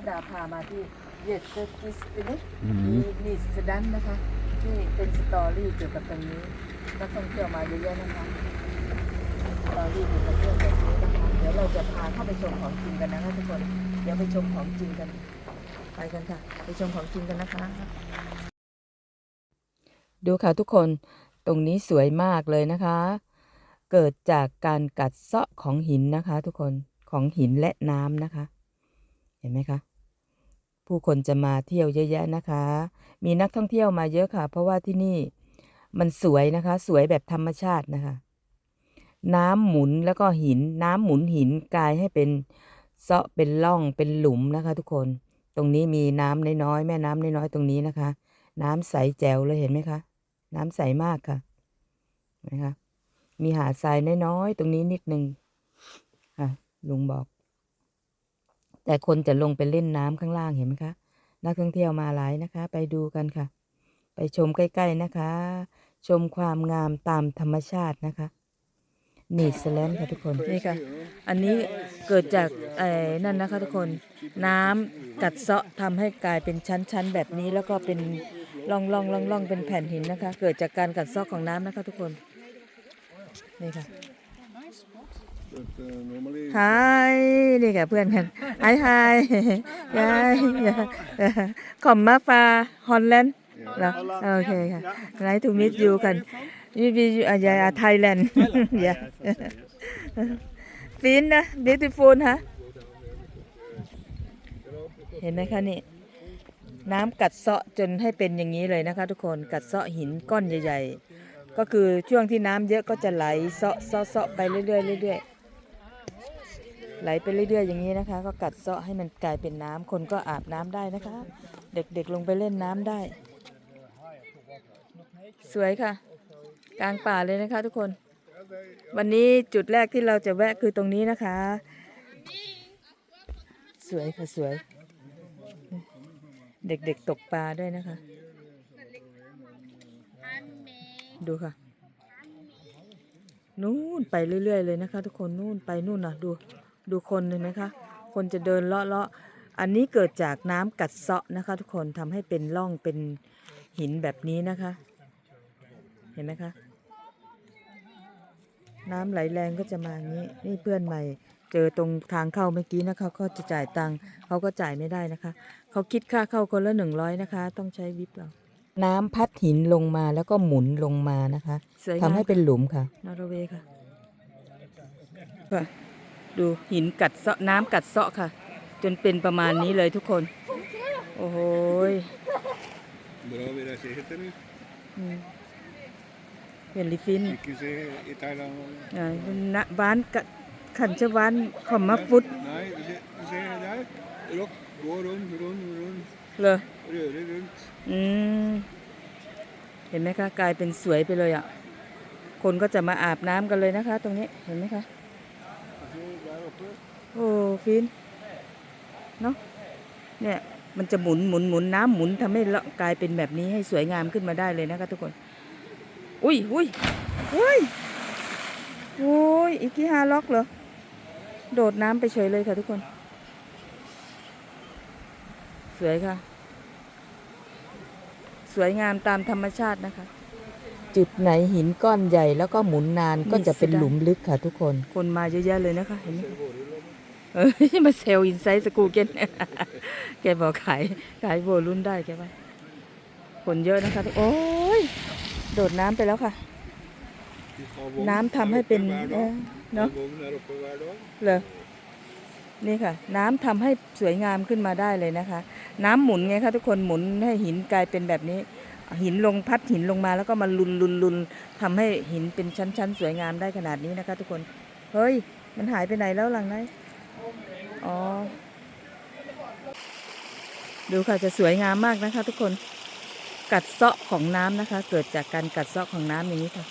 ดดาพามาที่เยตเตอร์กิสตินิอืมมีนิสดันนะคะ ที่เป็นสตอรี่เกี่ยวกับตรงนี้นักท่องเที่ยวมาเยอะแยะนะคะสตอรี่เกี่ยวกับเรื่องแบบนี้นะคะเดี๋ยวเราจะพาเข้าไปชมของจริงกันนะคะทุกคนเดี๋ยวไปชมของจริงกัน ไปกันค่ะ ไปชมของจริงกันนะคะ ดูค่ะทุกคนตรงนี้สวยมากเลยนะคะ เกิดจากการกัดเซาะของหินนะคะ ทุกคนของหินและน้ำนะคะ เห็นไหมคะ ผู้คนจะมาเที่ยวเยอะแยะนะคะ มีนักท่องเที่ยวมาเยอะค่ะ เพราะว่าที่นี่มันสวยนะคะ สวยแบบธรรมชาตินะคะ น้ำหมุนแล้วก็หิน น้ำหมุนหินกลายให้เป็นเซาะเป็นร่องเป็นหลุมนะคะ ทุกคน ตรงนี้มีน้ำน้อยๆแม่น้ำน้อยๆตรงนี้นะคะ น้ำใสแจ๋วเลยเห็นไหมคะ น้ำใสมากค่ะนไหมคะมีหาดทรายน้อยๆตรงนี้นิดนึงค่ะลุงบอก แต่คนจะลงไปเล่นน้ำข้างล่างเห็นไหมคะ นักท่องเที่ยวมาหลายนะคะ ไปดูกันค่ะ ไปชมใกล้ ๆนะคะ ชมความงามตามธรรมชาตินะคะนิวซีแลนด์ค่ะทุกคนนี่ค่ะ อันนี้เกิดจากไอ้นั่นนะคะทุกคนน้ำกัดเซาะทำให้กลายเป็นชั้นๆแบบนี้แล้วก็เป็นร่องๆร่องๆเป็นแผ่นหินนะคะ เกิดจากการกัดเซาะของน้ำนะคะทุกคนนี่ค่ะ ฮายนี่ค่ะเพื่อนกันไอฮายยายขอมมาฟาฮอลแลนด์เหรอโอเคค่ะไลท์ทูมิสยูกันยูบีอายาไทยแลนด์อย่าฟินนะบิวตี้ฟูลฮะเห็นไหมคะนี่น้ำกัดเซาะจนให้เป็นอย่างนี้เลยนะคะ ทุกคนกัดเซาะหินก้อนใหญ่ ๆ ก็คือช่วงที่น้ำเยอะก็จะไหลเซาะเซาะเซาะไปเรื่อยๆเรื่อยๆ ไหลไปเรื่อยๆอย่างนี้นะคะ ก็กัดเซาะให้มันกลายเป็นน้ำคนก็อาบน้ำได้นะคะ เด็กๆลงไปเล่นน้ำได้ สวยค่ะ กลางป่าเลยนะคะทุกคน วันนี้จุดแรกที่เราจะแวะคือตรงนี้นะคะ สวยค่ะสวย เด็กๆตกปลาด้วยนะคะ ดูค่ะ นู่นไปเรื่อย ๆ เลยนะคะ ทุกคนนู่นไปนู่นนะดูดูคนเลยไหมคะ คนจะเดินเลาะเลาะอันนี้เกิดจากน้ำกัดเซาะนะคะ ทุกคนทำให้เป็นร่องเป็นหินแบบนี้นะคะ เห็นไหมคะ น้ำไหลแรงก็จะมาอย่างนี้นี่เพื่อนใหม่เจอตรงทางเข้าเมื่อกี้นะคะก็จะจ่ายตังค์เขาก็จ่ายไม่ได้นะคะ เขาคิดค่าเข้าคนละหนึ่งร้อยนะคะ ต้องใช้วิปเรา น้ำพัดหินลงมาแล้วก็หมุนลงมานะคะทำให้เป็นหลุมค่ะ นอร์เวย์ค่ะค่ะ ดูหินกัดเซาะน้ำกัดเซาะค่ะ จนเป็นประมาณนี้เลยทุกคน โอ้โหย bra vil jeg si heter det. อืมเป็นลิฟิน Ikke se i Thailand. อ่าณบ้านกะขันชะวานขอมมาฟุต Nei, du ser, du ser der. Rock, gå rundt, rundt, rundt. เลย Røre rundt. อืมเห็นไหมคะกลายเป็นสวยไปเลยอะ คนก็จะมาอาบน้ำกันเลยนะคะ ตรงนี้เห็นไหมคะโอ้ฟินเนาะเนี่ยมันจะหมุนหมุนหมุนน้ำหมุนทำให้ละกลายเป็นแบบนี้ให้สวยงามขึ้นมาได้เลยนะคะทุกคน อุ้ยอุ้ยอุ้ยโอ้ยอีกที่ฮาล็อกเหรอ โดดน้ำไปเฉยเลยค่ะทุกคน สวยค่ะ สวยงามตามธรรมชาตินะคะ จุดไหนหินก้อนใหญ่แล้วก็หมุนนานก็จะเป็นหลุมลึกค่ะทุกคน คนมาเยอะแยะเลยนะคะเห็นไหมเอ้ยมาเซลอินไซต์สกูเกนแกบอกขายขายโวลุ่นได้แกว่าคนเยอะนะคะทุกโอ้ยโดดน้ำไปแล้วค่ะ De har vogn น้ำทำ der ให้ oppe เป็น hver เอ dag. อเนาะ De har vogn der oppe hver dag. เลย นี่ค่ะ น้ำทำให้สวยงามขึ้นมาได้เลยนะคะ น้ำหมุนไงคะทุกคนหมุนให้หินกลายเป็นแบบนี้ หินลงพัดหินลงมาแล้วก็มาลุนลุนลุนทำให้หินเป็นชั้นๆ สวยงามได้ขนาดนี้นะคะ ทุกคนเฮ้ยมันหายไปไหนแล้วหลังไหนอ๋อดูค่ะจะสวยงามมากนะคะ ทุกคนกัดเซาะของน้ำนะคะ เกิดจากการกัดเซาะของน้ำอย่างนี้ค่ะ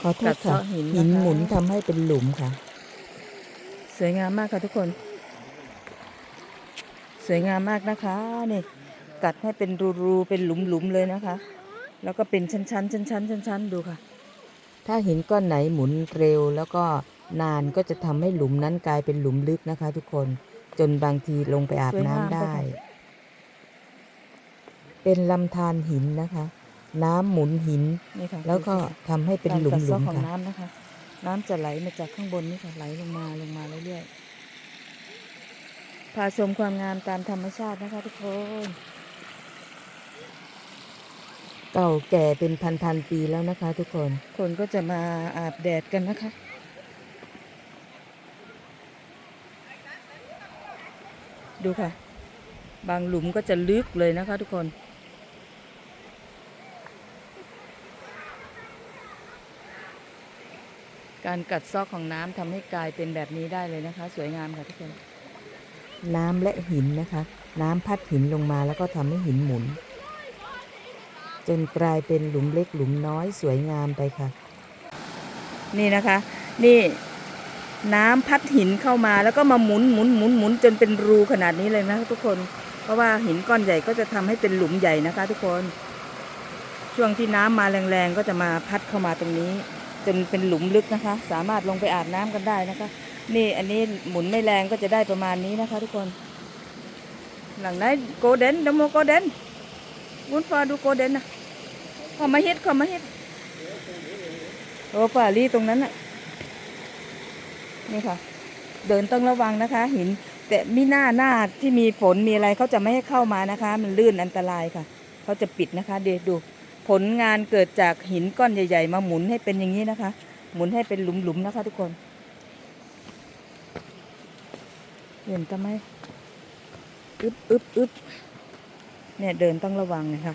ขอโทกัษดค่ะเซาะหินนะคะหินหมุนทำให้เป็นหลุมค่ะ สวยงามมากค่ะทุกคน สวยงามมากนะคะนี่กัดให้เป็นรูๆเป็นหลุมๆเลยนะคะ แล้วก็เป็นชั้นๆชั้นๆชั้นๆดูค่ะ ถ้าหินก้อนไหนหมุนเร็วแล้วก็นานก็จะทำให้หลุมนั้นกลายเป็นหลุมลึกนะคะ ทุกคนจนบางทีลงไปอาบสวยงามน้ำได้ไปค่ะเป็นลำธารหินนะคะ น้ำหมุนหินนี่ค่ะแล้วก็ดูสิทำให้เป็นหลุการกัดมเซาะๆของค่ะ น้ำนะคะ น้ำจะไหลมาจากข้างบนนี่ค่ะไหลลงมาลงมาเรื่อยๆพาชมความงามตามธรรมชาตินะคะทุกคน เก่าแก่เป็นพันๆปีแล้วนะคะทุกคน คนก็จะมาอาบแดดกันนะคะ ดูค่ะ บางหลุมก็จะลึกเลยนะคะทุกคนการกัดเซอกของน้ำทำให้กลายเป็นแบบนี้ได้เลยนะคะ สวยงามค่ะทุกคน น้ำและหินนะคะ น้ำพัดหินลงมาแล้วก็ทำให้หินหมุน จนกลายเป็นหลุมเล็กหลุมน้อยสวยงามไปค่ะ นี่นะคะ นี่น้ำพัดหินเข้ามาแล้วก็มาหมุนหมุนหมุนหมุนจนเป็นรูขนาดนี้เลยนะทุกคน เพราะว่าหินก้อนใหญ่ก็จะทำให้เป็นหลุมใหญ่นะคะ ทุกคน ช่วงที่น้ำมาแรงๆก็จะมาพัดเข้ามาตรงนี้ จนเป็นหลุมลึกนะคะ สามารถลงไปอาบน้ำกันได้นะคะ นี่อันนี้หมุนไม่แรงก็จะได้ประมาณนี้นะคะทุกคน หลังนั้นโกเด้นดโมโกเด้นวุ้นฟ้าดูโกเด้นนะข้ามาฮิตข้ามาฮิตโอ้ป่าลี่ตรงนั้นน่ะ นี่ค่ะ เดินต้องระวังนะคะ หิน แต่มีหน้าหน้าที่มีฝนมีอะไรเขาจะไม่ให้เข้ามานะคะ มันลื่นอันตรายค่ะ เขาจะปิดนะคะ เดี๋ยวดู ผลงานเกิดจากหินก้อนใหญ่ ๆ มาหมุนให้เป็นอย่างนี้นะคะ หมุนให้เป็นหลุมๆนะคะ ทุกคน เห็นทำไมอึบอึบอึบเนี่ยเดินต้องระวังนะคะ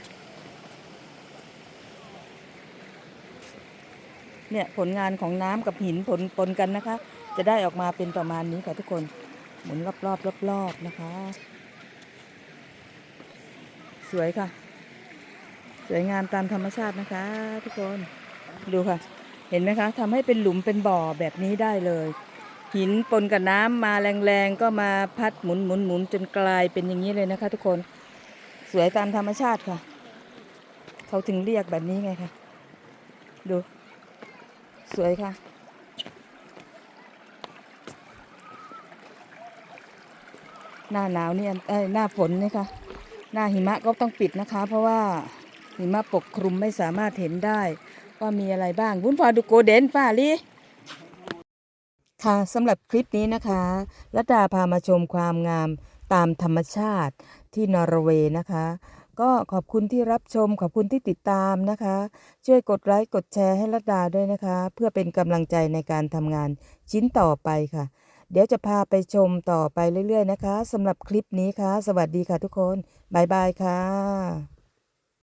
เนี่ยผลงานของน้ำกับหินผลปนกันนะคะ จะได้ออกมาเป็นประมาณนี้ค่ะทุกคนหมุนรอบๆรอบๆนะคะ สวยค่ะ สวยงามตามธรรมชาตินะคะ ทุกคนดูค่ะ เห็นไหมคะทำให้เป็นหลุมเป็นบ่อแบบนี้ได้เลย หินปนกับน้ำมาแรงๆ ก็มาพัดหมุนหมุนหมุนจนกลายเป็นอย่างนี้เลยนะคะ ทุกคนสวยตามธรรมชาติค่ะ เขาถึงเรียกแบบนี้ไงคะดู สวยค่ะ หน้าหนาวเนี่ยเอ้หน้าฝนนี่ค่ะ หน้าหิมะก็ต้องปิดนะคะ เพราะว่าหิมะปกคลุมไม่สามารถเห็นได้ ว่ามีอะไรบ้างวุ้นฟาดูโกเดนฟ้าลี ค่ะสำหรับคลิปนี้นะคะรัดาพามาชมความงามตามธรรมชาติที่นอร์เวย์นะคะ ก็ขอบคุณที่รับชม ขอบคุณที่ติดตามนะคะ ช่วยกดไลค์กดแชร์ให้รัดาด้วยนะคะ เพื่อเป็นกำลังใจในการทำงานชิ้นต่อไปค่ะ เดี๋ยวจะพาไปชมต่อไปเรื่อยๆนะคะสำหรับคลิปนี้ค่ะ สวัสดีค่ะทุกคน บ๊ายบายค่ะ